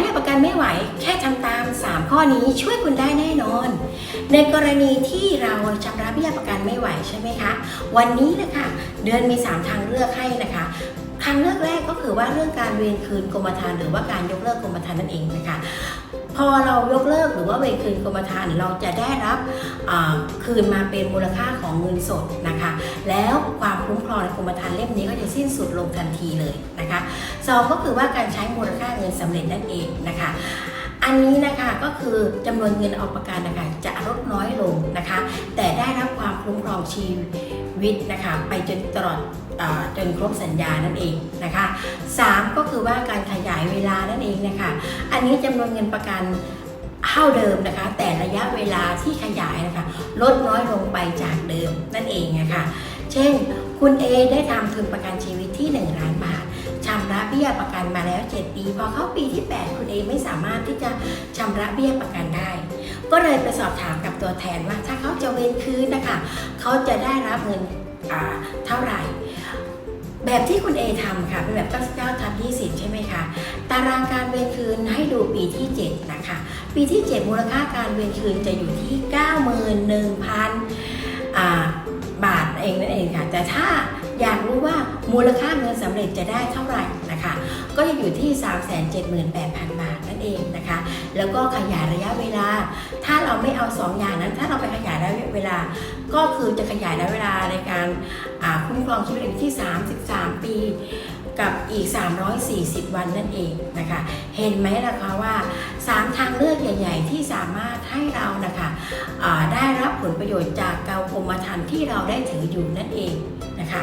เบี้ยประกันไม่ไหว แค่ทำตาม 3 ข้อนี้ช่วยคุณได้แน่นอน ในกรณีที่เราชำระเบี้ยประกันไม่ไหวใช่ไหมคะ วันนี้นะคะเดือนมี 3 ทางเลือกให้นะคะ ทางเลือกแรกก็คือว่าเรื่องการเวรคืนกรมธรรม์หรือว่าการยกเลิกกรมธรรม์นั่นเองนะคะ พอเรายกเลิกหรือว่าเวรคืนกรมธรรม์เราจะได้รับคืนมาเป็นมูลค่าของเงินสดนะคะ แล้วความคุ้มครองในกรมธรรม์เล่มนี้ก็จะสิ้นสุดลงทันทีเลยนะคะสองก็คือว่าการใช้มูลค่าเงินสำเร็จนั่นเองนะคะอันนี้นะคะก็คือจำนวนเงินออกประกันนะคะจะลดน้อยลงนะคะ องชีวิตนะคะไปจนตลอดจนครบสัญญานั่นเองนะคะสามก็คือว่าการขยายเวลานั่นเองนะคะ อันนี้จำนวนเงินประกันเท่าเดิมนะคะ แต่ระยะเวลาที่ขยายนะคะลดน้อยลงไปจากเดิมนั่นเองนะคะ เช่นคุณ A ได้ทำทุนประกันชีวิตที่ 1 ล้านบาทชำระ เบี้ยประกันมาแล้ว 7 ปี พอเข้าปีที่ 8 คุณ A ไม่สามารถที่จะชำระเบี้ยประกันได้ ก็เลยไปสอบถามกับตัวแทนว่าถ้าเขาจะเว้นคืนนะคะเขาจะได้รับเงินเท่าไหร่ แบบที่คุณ A ทำค่ะเป็นแบบ99ทับ20 ใช่ไหมคะตารางการเวนคืนให้ดูปีที่ 7 นะคะ ปีที่ 7 มูลค่าการเวนคืนจะอยู่ที่ 91,000อ่าบาทเองนั่นเองค่ะแต่ถ้า อยากรู้ว่ามูลค่าเงินสำเร็จจะได้เท่าไหร่นะคะ ก็จะอยู่ที่ 378,000 บาทนั่นเองนะคะ แล้วก็ขยายระยะเวลา ถ้าเราไม่เอา 2 อย่างนั้น ถ้าเราไปขยายระยะเวลา ก็คือจะขยายระยะเวลาในการคุ้มครองชีวิตที่ 33 ปี กับอีก 340 วันนั่นเองนะคะ เห็นไหมล่ะคะว่า 3 ทางเลือกใหญ่ ๆ ที่สามารถให้เรานะคะได้รับผลประโยชน์จากเกากรมธรรม์ที่เราได้ถืออยู่นั่นเองนะคะ